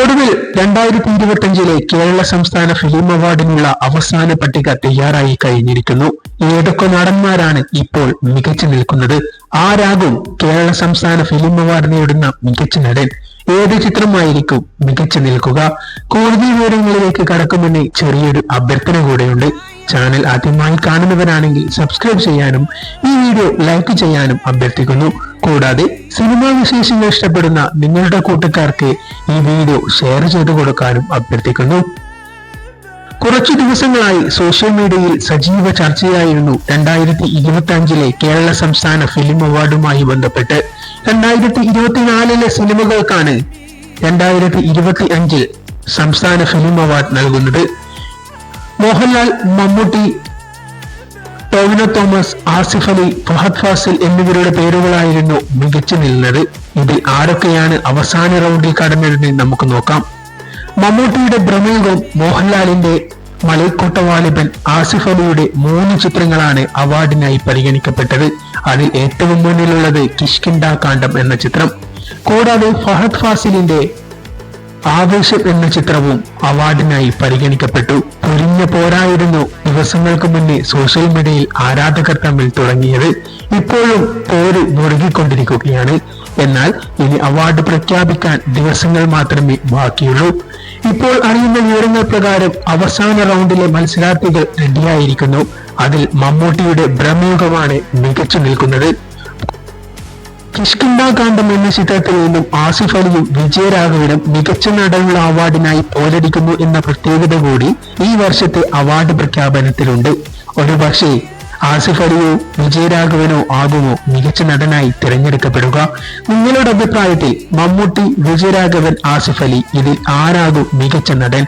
ഒടുവിൽ രണ്ടായിരത്തി ഇരുപത്തിയഞ്ചിലെ കേരള സംസ്ഥാന ഫിലിം അവാർഡിനുള്ള അവസാന പട്ടിക തയ്യാറായി കഴിഞ്ഞിരിക്കുന്നു. ഏതൊക്കെ നടന്മാരാണ് ഇപ്പോൾ മികച്ചു നിൽക്കുന്നത്? ആരാകും കേരള സംസ്ഥാന ഫിലിം അവാർഡ് നേടുന്ന മികച്ച നടൻ? ഏത് ചിത്രമായിരിക്കും മികച്ചു നിൽക്കുക? കൂടുതൽ വിവരങ്ങളിലേക്ക് കടക്കുമെന്ന് ചെറിയൊരു അഭ്യർത്ഥന കൂടെയുണ്ട്. ചാനൽ ആദ്യമായി കാണുന്നവരാണെങ്കിൽ സബ്സ്ക്രൈബ് ചെയ്യാനും ഈ വീഡിയോ ലൈക്ക് ചെയ്യാനും അഭ്യർത്ഥിക്കുന്നു. കൂടാതെ സിനിമാ വിശേഷങ്ങൾ ഇഷ്ടപ്പെടുന്ന നിങ്ങളുടെ കൂട്ടുകാർക്ക് ഈ വീഡിയോ ഷെയർ ചെയ്തു കൊടുക്കാനും അഭ്യർത്ഥിക്കുന്നു. കുറച്ചു ദിവസങ്ങളായി സോഷ്യൽ മീഡിയയിൽ സജീവ ചർച്ചയായിരുന്നു രണ്ടായിരത്തി ഇരുപത്തി അഞ്ചിലെ കേരള സംസ്ഥാന ഫിലിം അവാർഡുമായി ബന്ധപ്പെട്ട്. രണ്ടായിരത്തി ഇരുപത്തിനാലിലെ സിനിമകൾക്കാണ് രണ്ടായിരത്തി ഇരുപത്തി അഞ്ചിൽ സംസ്ഥാന ഫിലിം അവാർഡ് നൽകുന്നത്. മോഹൻലാൽ മമ്മൂട്ടി ടോവിനോ തോമസ് ആസിഫ് അലി ഫഹദ് ഫാസിൽ എന്നിവരുടെ പേരുകളായിരുന്നു മികച്ചു നിന്നത്. ഇതിൽ ആരൊക്കെയാണ് അവസാന റൗണ്ടിൽ കടന്നതെന്ന് നമുക്ക് നോക്കാം. മമ്മൂട്ടിയുടെ ഭ്രമയുഗം മോഹൻലാലിന്റെ മലൈക്കോട്ട വാലിബൻ ആസിഫ് അലിയുടെ മൂന്ന് ചിത്രങ്ങളാണ് അവാർഡിനായി പരിഗണിക്കപ്പെട്ടത്. അതിൽ ഏറ്റവും മുന്നിലുള്ളത് കിഷ്കിൻഡ കാണ്ഡം എന്ന ചിത്രം. കൂടാതെ ഫഹദ് ഫാസിലിന്റെ ആവേശം എന്ന ചിത്രവും അവാർഡിനായി പരിഗണിക്കപ്പെട്ടു. പൊരിഞ്ഞ പോരായിരുന്നു ദിവസങ്ങൾക്ക് മുന്നേ സോഷ്യൽ മീഡിയയിൽ ആരാധകർ തമ്മിൽ തുടങ്ങിയത്. ഇപ്പോഴും പോര് മുറുകിക്കൊണ്ടിരിക്കുകയാണ്. എന്നാൽ ഇനി അവാർഡ് പ്രഖ്യാപിക്കാൻ ദിവസങ്ങൾ മാത്രമേ ബാക്കിയുള്ളൂ. ഇപ്പോൾ അറിയുന്ന വിവരങ്ങൾ പ്രകാരം അവസാന റൗണ്ടിലെ മത്സരാർത്ഥികൾ റെഡിയായിരിക്കുന്നു അതിൽ മമ്മൂട്ടിയുടെ ബ്രഹ്മയുഗമാണ് മികച്ചു നിൽക്കുന്നത്. കിഷ്കിന്ദ കാന്തം എന്ന ചിത്രത്തിൽ നിന്നും ആസിഫ് അലിയും വിജയരാഘവനും മികച്ച നടനുള്ള അവാർഡിനായി പോരടിക്കുന്നു എന്ന പ്രത്യേകത കൂടി ഈ വർഷത്തെ അവാർഡ് പ്രഖ്യാപനത്തിലുണ്ട്. ഒരുപക്ഷെ ആസിഫ് അലിയോ വിജയരാഘവനോ ആകുമോ മികച്ച നടനായി തിരഞ്ഞെടുക്കപ്പെടുക? നിങ്ങളുടെ അഭിപ്രായത്തിൽ മമ്മൂട്ടി വിജയരാഘവൻ ആസിഫ് അലി ഇതിൽ ആരാകും മികച്ച നടൻ?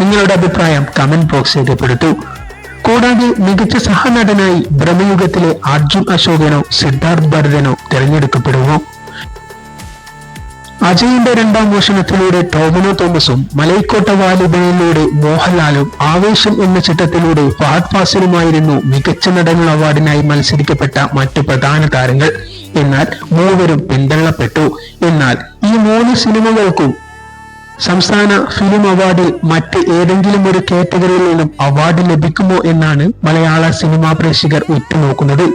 നിങ്ങളുടെ അഭിപ്രായം കമന്റ് ബോക്സ് രേഖപ്പെടുത്തൂ. കൂടാതെ മികച്ച സഹനടനായി ബ്രഹ്മയുഗത്തിലെ അർജുൻ അശോകനോ സിദ്ധാർത്ഥ് ഭരതനോ തിരഞ്ഞെടുക്കപ്പെടുമോ അജയന്റെ രണ്ടാം മോഷണത്തിലൂടെ ടോമിനോ തോമസും മലൈക്കോട്ട വാലിബനിലൂടെ മോഹൻലാലും ആവേശം എന്ന ചിത്രത്തിലൂടെ ഫഹദ് ഫാസിലുമായിരുന്നു മികച്ച നടനുള്ള അവാർഡിനായി മത്സരിക്കപ്പെട്ട മറ്റു പ്രധാന താരങ്ങൾ. എന്നാൽ മൂവരും പിന്തള്ളപ്പെട്ടു. എന്നാൽ ഈ മൂന്ന് സിനിമകൾക്കും സംസ്ഥാന ഫിലിം അവാർഡിൽ മറ്റ് ഏതെങ്കിലും ഒരു കാറ്റഗറിയിൽ നിന്നും അവാർഡ് ലഭിക്കുമോ എന്നാണ് മലയാള സിനിമാ പ്രേക്ഷകർ ഉറ്റുനോക്കുന്നത്.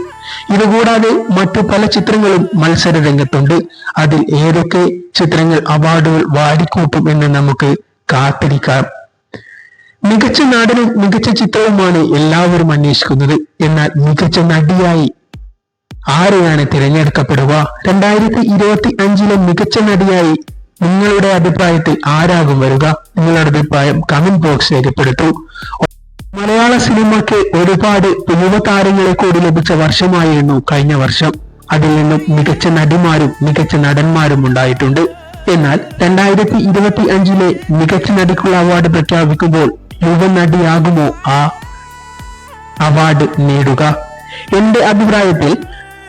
ഇതുകൂടാതെ മറ്റു പല ചിത്രങ്ങളും മത്സര രംഗത്തുണ്ട് അതിൽ ഏതൊക്കെ ചിത്രങ്ങൾ അവാർഡുകൾ വാടിക്കൂട്ടും എന്ന് നമുക്ക് കാത്തിരിക്കാം. മികച്ച നടനും മികച്ച ചിത്രവുമാണ് എല്ലാവരും അന്വേഷിക്കുന്നത്. എന്നാൽ മികച്ച നടിയായി ആരെയാണ് തിരഞ്ഞെടുക്കപ്പെടുക? രണ്ടായിരത്തി ഇരുപത്തി അഞ്ചിലെ മികച്ച നടിയായി നിങ്ങളുടെ അഭിപ്രായത്തിൽ ആരാകും വരിക? നിങ്ങളുടെ അഭിപ്രായം കമന്റ് ബോക്സ് രേഖപ്പെടുത്തൂ. മലയാള സിനിമയ്ക്ക് ഒരുപാട് യുവതാരങ്ങളെ കൂടി ലഭിച്ച വർഷമായിരുന്നു കഴിഞ്ഞ വർഷം. അതിൽ നിന്നും മികച്ച നടിമാരും മികച്ച നടന്മാരും ഉണ്ടായിട്ടുണ്ട്. എന്നാൽ രണ്ടായിരത്തി ഇരുപത്തി അഞ്ചിലെ മികച്ച നടിക്കുള്ള അവാർഡ് പ്രഖ്യാപിക്കുമ്പോൾ യുവ നടിയാകുമോ? ആ അവാർഡ് നേടുക. എന്റെ അഭിപ്രായത്തിൽ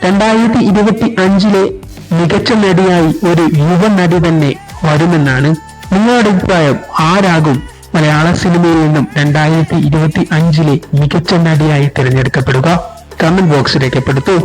രണ്ടായിരത്തി ഇരുപത്തി അഞ്ചിലെ മികച്ച നടിയായി ഒരു യുവ നടി തന്നെ വരുമെന്നാണ് നിങ്ങളുടെ അഭിപ്രായം. ആരാകും മലയാള സിനിമയിൽ നിന്നും രണ്ടായിരത്തി ഇരുപത്തി അഞ്ചിലെ മികച്ച നടിയായി തിരഞ്ഞെടുക്കപ്പെടുക? Comment box രേഖപ്പെടുത്തൂ.